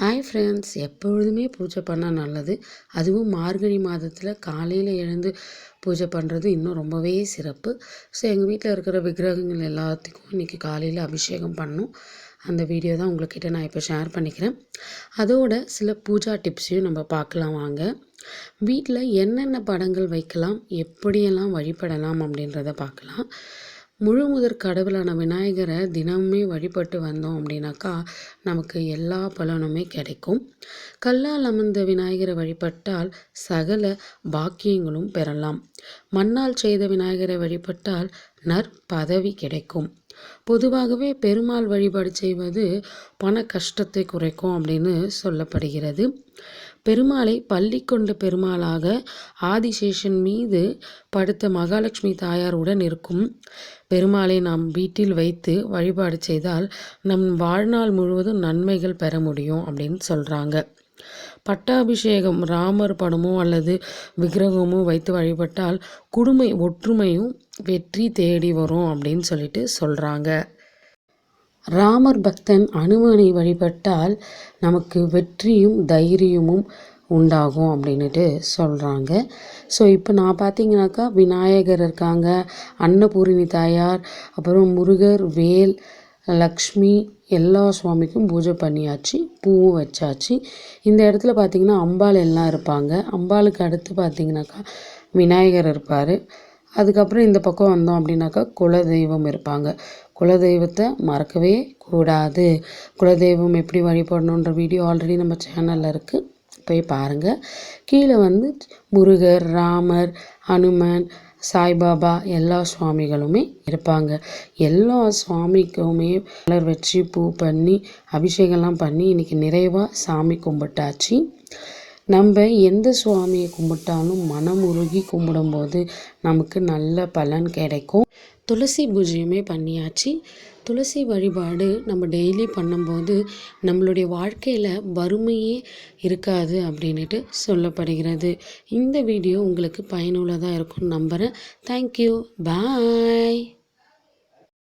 Hi friends எப்பொழுதுமே பூஜை பண்ணால் நல்லது. அதுவும் மார்கழி மாதத்தில் காலையில் எழுந்து பூஜை பண்ணுறது இன்னும் ரொம்பவே சிறப்பு. ஸோ எங்கள் வீட்டில் இருக்கிற விக்கிரகங்கள் எல்லாத்துக்கும் இன்றைக்கி காலையில் அபிஷேகம் பண்ணோம். அந்த வீடியோ தான் உங்கள்கிட்ட நான் இப்போ ஷேர் பண்ணிக்கிறேன். அதோட சில பூஜா டிப்ஸையும் நம்ம பார்க்கலாம் வாங்க. வீட்டில் என்னென்ன படங்கள் வைக்கலாம் எப்படியெல்லாம் வழிபடலாம் அப்படின்றத பார்க்கலாம். முழு முதற் கடவுளான விநாயகரை தினமுமே வழிபட்டு வந்தோம் அப்படின்னாக்கா நமக்கு எல்லா பலனுமே கிடைக்கும். கல்லால் அமர்ந்த விநாயகரை வழிபட்டால் சகல பாக்கியங்களும் பெறலாம். மண்ணால் செய்த விநாயகரை வழிபட்டால் நற்பதவி கிடைக்கும். பொதுவாகவே பெருமாள் வழிபாடு செய்வது பண கஷ்டத்தை குறைக்கும் அப்படின்னு சொல்லப்படுகிறது. பெருமாளை பள்ளி கொண்ட பெருமாளாக ஆதிசேஷன் மீது படுத்த மகாலட்சுமி தாயாருடன் இருக்கும் பெருமாளை நாம் வீட்டில் வைத்து வழிபாடு செய்தால் நம் வாழ்நாள் முழுவதும் நன்மைகள் பெற முடியும் அப்படின்னு சொல்கிறாங்க பட்டாபிஷேகம் ராமர் படமோ அல்லது விக்கிரகமோ வைத்து வழிபட்டால் குடுமை ஒற்றுமையும் வெற்றி தேடி வரும் அப்படின்னு சொல்லிட்டு சொல்கிறாங்க ராமர் பக்தன் அனுமனை வழிபட்டால் நமக்கு வெற்றியும் தைரியமும் உண்டாகும் அப்படின்ட்டு சொல்கிறாங்க ஸோ இப்போ நான் பார்த்தீங்கன்னாக்கா விநாயகர் இருக்காங்க அன்னபூரணி தாயார் அப்புறம் முருகர் வேல் லக்ஷ்மி எல்லா சுவாமிக்கும் பூஜை பண்ணியாச்சு பூவும் வச்சாச்சு. இந்த இடத்துல பார்த்திங்கன்னா அம்பாள் எல்லாம் இருப்பாங்க. அம்பாளுக்கு அடுத்து பார்த்திங்கனாக்கா விநாயகர் இருப்பார். அதுக்கப்புறம் இந்த பக்கம் வந்தோம் அப்படின்னாக்கா குலதெய்வம் இருப்பாங்க. குலதெய்வத்தை மறக்கவே கூடாது. குலதெய்வம் எப்படி வழிபடணுன்ற வீடியோ ஆல்ரெடி நம்ம சேனலில் இருக்குது போய் பாருங்கள் கீழே வந்து முருகர் ராமர் ஹனுமன் சாய்பாபா எல்லா சுவாமிகளுமே இருப்பாங்க. எல்லா சுவாமிக்குமே மலர் வச்சு பூ பண்ணி அபிஷேகம்லாம் பண்ணி இன்றைக்கி நிறைவாக சாமி கும்பிட்டாச்சு. நம்ம எந்த சுவாமியை கும்பிட்டாலும் மனம் உருகி கும்பிடும்போது நமக்கு நல்ல பலன் கிடைக்கும். துளசி பூஜையுமே பண்ணியாச்சு. துளசி வழிபாடு நம்ம டெய்லி பண்ணும்போது நம்மளுடைய வாழ்க்கையில் வறுமையே இருக்காது அப்படின்ட்டு சொல்லப்படுகிறது. இந்த வீடியோ உங்களுக்கு பயனுள்ளதாக இருக்கும்னு நம்புகிறேன் தேங்க்யூ பாய்